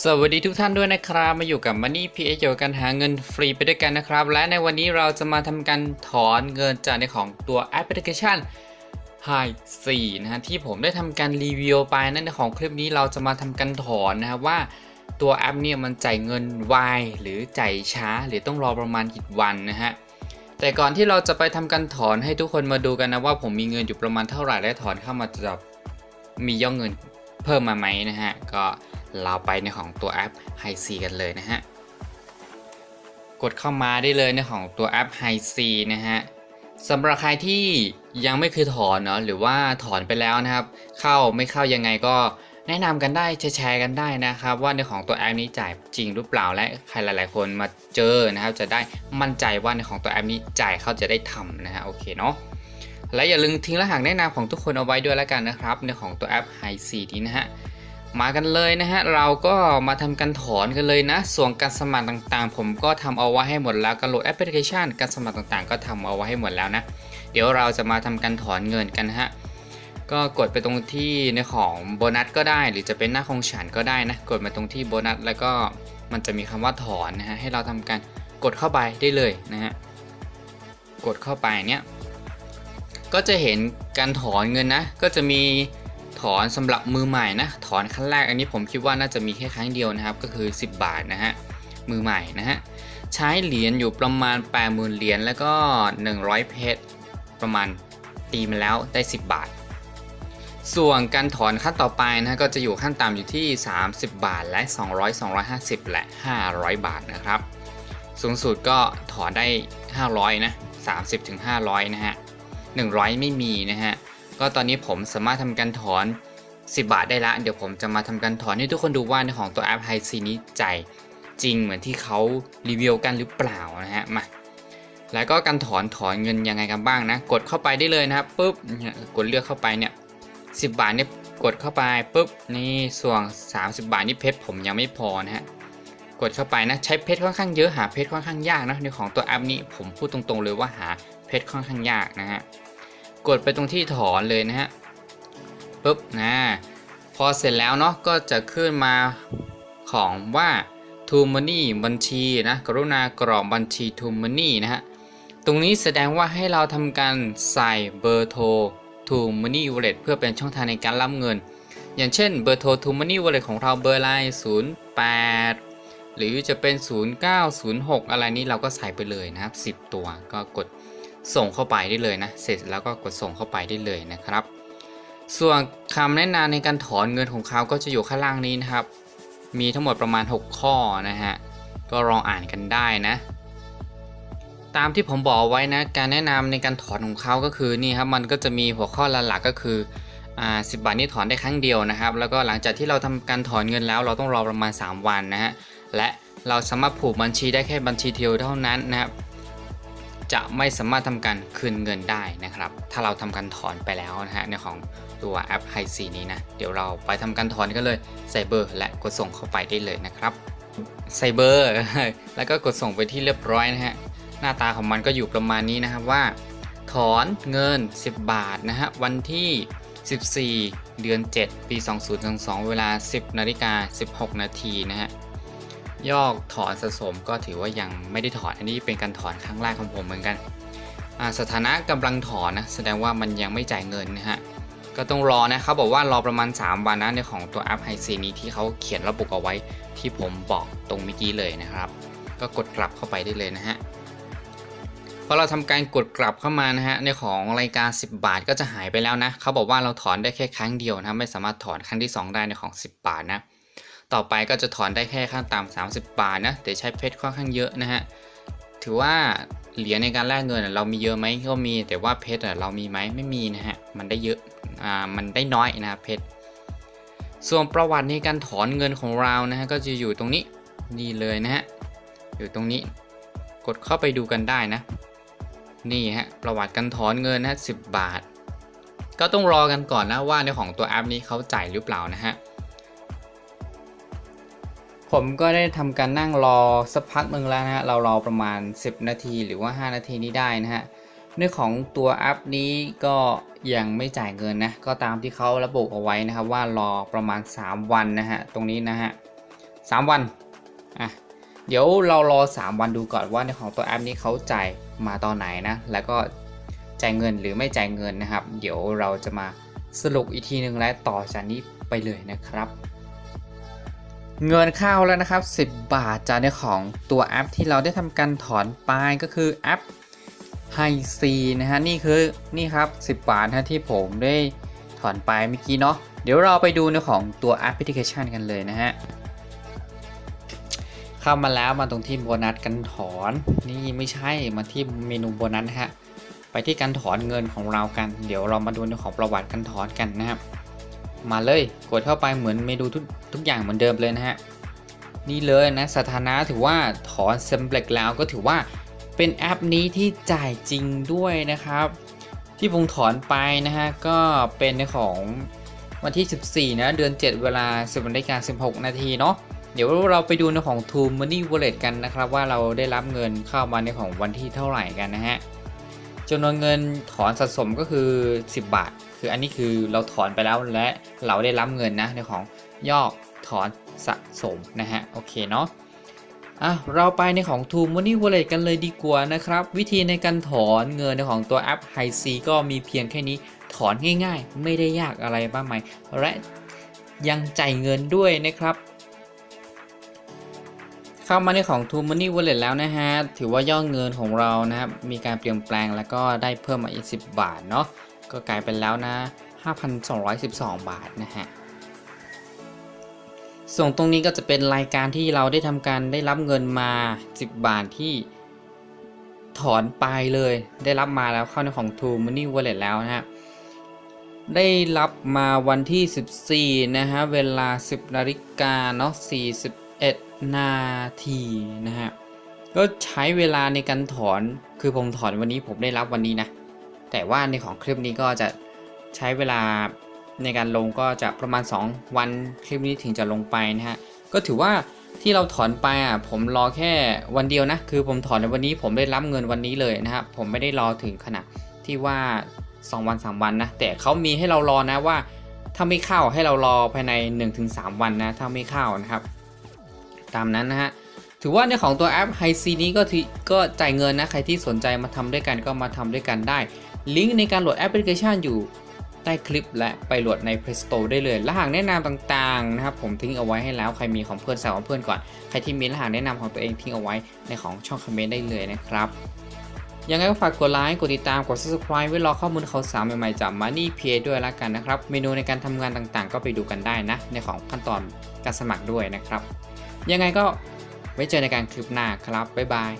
สวัสดีทุกท่านด้วยนะครับ มาอยู่กับ Money p h เกี่ยวกับการหาเงินฟรีไปด้วยกันนะครับ และในวันนี้เราจะมาทำการถอนเงินจากในของตัวแอปพลิเคชัน Hi 4นะฮะที่ผมได้ทำการรีวิวไปนั่นในของคลิปนี้เราจะมาทำการถอนนะครับว่าตัวแอปเนี่ยมันจ่ายเงินไวหรือจ่ายช้า หรือต้องรอประมาณกี่วันนะฮะแต่ก่อนที่เราจะไปทำการถอนให้ทุกคนมาดูกันนะว่าผมมีเงินอยู่ประมาณเท่าไหร่และถอนเข้ามาจะมียอดเงินเพิ่มมาไหมนะฮะก็ เราไปในของตัวแอป h i ซีกันเลยนะฮะ กดเข้ามาได้เลยในของตัวแอป h i ซีนะฮะสำหรับใครที่ยังไม่เคยถอนเนาะหรือว่าถอนไปแล้วนะครับ เข้าไม่เข้ายังไงก็แนะนำกันได้แชร์กันได้นะครับ ว่าในของตัวแอปนี้จ่ายจริงหรือเปล่าและใครหลาย ๆ คนมาเจอนะครับ จะได้มั่นใจว่าในของตัวแอปนี้จ่ายเขาจะได้ทำนะฮะโอเคเนาะและอย่าลืมทิ้งรหัสแนะนำของทุกคนเอาไว้ด้วยแล้วกันนะครับ ในของตัวแอป h i ซีนี้นะฮะ มากันเลยนะฮะ เราก็มาทำการถอนกันเลยนะ ส่วนการสมัครต่างๆ ผมก็ทำเอาไว้ให้หมดแล้วการโหลดแอปพลิเคชัน การสมัครต่างๆ ก็ทำเอาไว้ให้หมดแล้วนะ เดี๋ยวเราจะมาทำการถอนเงินกันนะฮะ ก็กดไปตรงที่ในของโบนัสก็ได้ หรือจะเป็นหน้าของฉันก็ได้นะ กดมาตรงที่โบนัสแล้วก็มันจะมีคำว่าถอนนะฮะ ให้เราทำการกดเข้าไปได้เลยนะฮะ กดเข้าไปเนี้ย ก็จะเห็นการถอนเงินนะ ก็จะมี ถอนสำหรับมือใหม่นะ ถอนขั้นแรกอันนี้ผมคิดว่าน่าจะมีแค่ครั้งเดียวนะครับ ก็คือ 10 บาทนะฮะ มือใหม่นะฮะ ใช้เหรียญอยู่ประมาณ 80,000เหรียญแล้วก็ 100 เพชร ประมาณตีมาแล้วได้ 10 บาท ส่วนการถอนขั้นต่อไปนะก็จะอยู่ขั้นต่ำอยู่ที่ 30 บาทและ 200 250 และ 500 บาทนะครับ สูงสุดก็ถอนได้ 500 นะ 30ถึง500 นะฮะ 100 ไม่มีนะฮะ ก็ตอนนี้ผมสามารถทำการถอน 10 บาทได้ละเดี๋ยวผมจะมาทำการถอนให้ทุกคนดูว่าในของตัวแอปไฮซีนี้จ่ายจริงเหมือนที่เขารีวิวกันหรือเปล่านะฮะมาแล้วก็การถอนถอนเงินยังไงกันบ้างนะ กดเข้าไปได้เลยนะครับปุ๊บกดเลือกเข้าไปเนี่ย10บาทเนี่ยกดเข้าไปปุ๊บนี่ส่วน 30 บาทนี่เพชรผมยังไม่พอนะฮะกดเข้าไปนะใช้เพชรค่อนข้างเยอะหาเพชรค่อนข้างยากนะในของตัวแอปนี้ผมพูดตรงๆเลยว่าหาเพชรค่อนข้างยากนะฮะ กดไปตรงที่ถอนเลยนะฮะปุ๊บนะพอเสร็จแล้วเนาะก็จะขึ้นมาของว่า to money บัญชีนะกรุณากรอกบัญชี to money นะฮะตรงนี้แสดงว่าให้เราทำการใส่เบอร์โทร to money wallet เพื่อเป็นช่องทางในการรับเงิน อย่างเช่นเบอร์โทร to money wallet ของเราเบอร์ไลน์08 หรือจะเป็น 0906 อะไรนี้เราก็ใส่ไปเลยนะครับ 10 ตัวก็กด ส่งเข้าไปได้เลยนะ เสร็จแล้วก็กดส่งเข้าไปได้เลยนะครับ ส่วนคำแนะนำในการถอนเงินของเขาก็จะอยู่ข้างล่างนี้นะครับ มีทั้งหมดประมาณ 6 ข้อนะฮะ ก็ลองอ่านกันได้นะ ตามที่ผมบอกไว้นะ การแนะนำในการถอนของเขาก็คือนี่ครับ มันก็จะมีหัวข้อหลักๆก็คืออ่าสิบาทนี่ถอนได้ครั้งเดียวนะครับ แล้วก็หลังจากที่เราทำการถอนเงินแล้ว เราต้องรอประมาณ 3 วันนะฮะ และเราสามารถผูกบัญชีได้แค่บัญชีเดียวเท่านั้นนะครับ จะไม่สามารถทำการคืนเงินได้นะครับ ถ้าเราทำการถอนไปแล้วนะฮะในของตัวแอปไฮซีนี้นะ เดี๋ยวเราไปทำการถอนกันเลยใส่เบอร์และกดส่งเข้าไปได้เลยนะครับใส่เบอร์ แล้วก็กดส่งไปที่เรียบร้อยนะฮะ หน้าตาของมันก็อยู่ประมาณนี้นะครับว่า ถอนเงิน 10 บาทนะฮะ วันที่ 14 เดือน 7 ปี 2022 เวลา 10นาฬิกา16 นาทีนะฮะ ยอดถอนสะสมก็ถือว่ายังไม่ได้ถอนอันนี้เป็นการถอนครั้งแรกของผมเหมือนกันสถานะกำลังถอนนะแสดงว่ามันยังไม่จ่ายเงินนะฮะก็ต้องรอนะเขาบอกว่ารอประมาณ 3 วันนะในของตัวแอปไฮซีนี้ที่เขาเขียนระบุเอาไว้ที่ผมบอกตรงเมื่อกี้เลยนะครับ ก็กดกลับเข้าไปได้เลยนะฮะพอเราทำการกดกลับเข้ามานะฮะในของรายการ 10 บาทก็จะหายไปแล้วนะเขาบอกว่าเราถอนได้แค่ครั้งเดียวนะไม่สามารถถอนครั้งที่ 2 ได้ในของ 10 บาทนะ ต่อไปก็จะถอนได้แค่ขั้นต่ำ30 บาทนะแต่ใช้เพชรค่อนข้างเยอะนะฮะถือว่าเหรียญในการแลกเงินเรามีเยอะไหมก็มี แต่ว่าเพชรเรามีไหมไม่มีนะฮะมันได้เยอะอ่ามันได้น้อยนะเพชรส่วนประวัติในการถอนเงินของเรานะฮะก็จะอยู่ตรงนี้นี่เลยนะฮะอยู่ตรงนี้กดเข้าไปดูกันได้นะ นี่ฮะประวัติการถอนเงินนะ10บาท ก็ต้องรอกันก่อนนะว่าในของตัวแอปนี้เขาจ่ายหรือเปล่านะฮะ ผมก็ได้ทำการนั่งรอสักพักหนึ่งแล้วนะฮะเรารอประมาณ 10 นาทีหรือว่า 5 นาทีนี้ได้นะฮะเรื่องของตัวแอปนี้ก็ยังไม่จ่ายเงินนะก็ตามที่เขาระบุเอาไว้นะครับว่ารอประมาณ 3 วันนะฮะตรงนี้นะฮะ3วันอะเดี๋ยวเรารอ 3 วันดูก่อนว่าในของตัวแอปนี้เขาจ่ายมาตอนไหนนะ แล้วก็จ่ายเงินหรือไม่จ่ายเงินนะครับ เดี๋ยวเราจะมาสรุปอีกทีหนึ่งและต่อจากนี้ไปเลยนะครับ เงินเข้าแล้วนะครับ 10 บาทจากในของตัวแอปที่เราได้ทำการถอนไปก็คือแอปไฮซีนะฮะนี่คือนี่ครับ 10 บาทนะที่ผมได้ถอนไปเมื่อกี้เนาะเดี๋ยวเราไปดูในของตัวแอปพลิเคชันกันเลยนะฮะเข้ามาแล้วมาตรงที่โบนัสกันถอนนี่ไม่ใช่มาที่เมนูโบนัสนะฮะไปที่การถอนเงินของเรากัน เดี๋ยวเรามาดูในของประวัติการถอนกันนะครับ มาเลยกดเข้าไปเหมือนเมนูทุกทุกอย่างเหมือนเดิมเลยนะฮะนี่เลยนะสถานะถือว่าถอนเซมเปลกแล้วก็ถือว่าเป็นแอปนี้ที่จ่ายจริงด้วยนะครับ ที่ผมถอนไปนะฮะก็เป็นในของวันที่ 14 นะ เดือน 7 เวลา10นาฬิกา16 นาทีเนาะเดี๋ยวเราไปดูในของ t o Money Wallet กันนะครับ ว่าเราได้รับเงินเข้ามาในของวันที่เท่าไหร่กันนะฮะจำนวนเงินถอนสะสมก็คือ 10 บาท คืออันนี้คือเราถอนไปแล้วและเราได้รับเงินนะในของยอดถอนสะสมนะฮะโอเคเนาะอะเราไปในของ t o Money Wallet กันเลยดีกว่านะครับ วิธีในการถอนเงินในของตัวแอป h i c ก็มีเพียงแค่นี้ถอนง่ายๆ ไม่ได้ยากอะไรบ้างไหมและยังจ่ายเงินด้วยนะครับ เข้ามาในของ t o Money Wallet แล้วนะฮะ ถือว่ายอดเงินของเรานะครับ มีการเปลี่ยนแปลงแล้วก็ได้เพิ่มมาอีก 10 บาทเนาะ ก็กลายเป็นแล้วนะ 5,212 บาทนะฮะ ส่วนตรงนี้ก็จะเป็นรายการที่เราได้ทำการได้รับเงินมา 10 บาทที่ถอนไปเลย ได้รับมาแล้วเข้าในของ t o Money Wallet แล้วนะฮะ ได้รับมาวันที่ 14 นะฮะ เวลา 10นาฬิกาเนาะ41 นาทีนะฮะก็ใช้เวลาในการถอน คือผมถอนวันนี้ผมได้รับวันนี้นะ แต่ว่าในของคลิปนี้ก็จะใช้เวลาในการลงก็จะประมาณ 2 วันคลิปนี้ถึงจะลงไปนะฮะก็ถือว่าที่เราถอนไปอะผมรอแค่วันเดียวนะคือผมถอนในวันนี้ผมได้รับเงินวันนี้เลยนะครับผมไม่ได้รอถึงขนาดที่ว่า 2 วัน 3 วันนะแต่เขามีให้เรารอนะว่า ถ้าไม่เข้าให้เรารอภายใน 1-3 วันนะถ้าไม่เข้านะครับ ตามนั้นนะฮะถือว่าในของตัวแอป h i c นี้ก็ก็จ่ายเงินนะใครที่สนใจมาทำด้วยกันก็มาทำด้วยกันได้ ลิงก์ในการโหลดแอปพลิเคชันอยู่ใต้คลิปและไปโหลดใน Play Store ได้เลย รหัสแนะนำต่างๆนะครับ ผมทิ้งเอาไว้ให้แล้ว ใครมีของเพื่อนใส่ของเพื่อนก่อน ใครที่มีรหัสแนะนำของตัวเองทิ้งเอาไว้ในของช่องคอมเมนต์ได้เลยนะครับ ยังไงก็ฝากกดไลค์ กดติดตาม กด subscribe ไว้รอข้อมูลข่าวสารใหม่ๆจาก Money p a ด้วยแล้วกันนะครับ เมนูในการทำงานต่างๆ ก็ไปดูกันได้นะ ในของขั้นตอนการสมัครด้วยนะครับ ยังไงก็ไว้เจอในการคลิปหน้าครับ บ๊ายบาย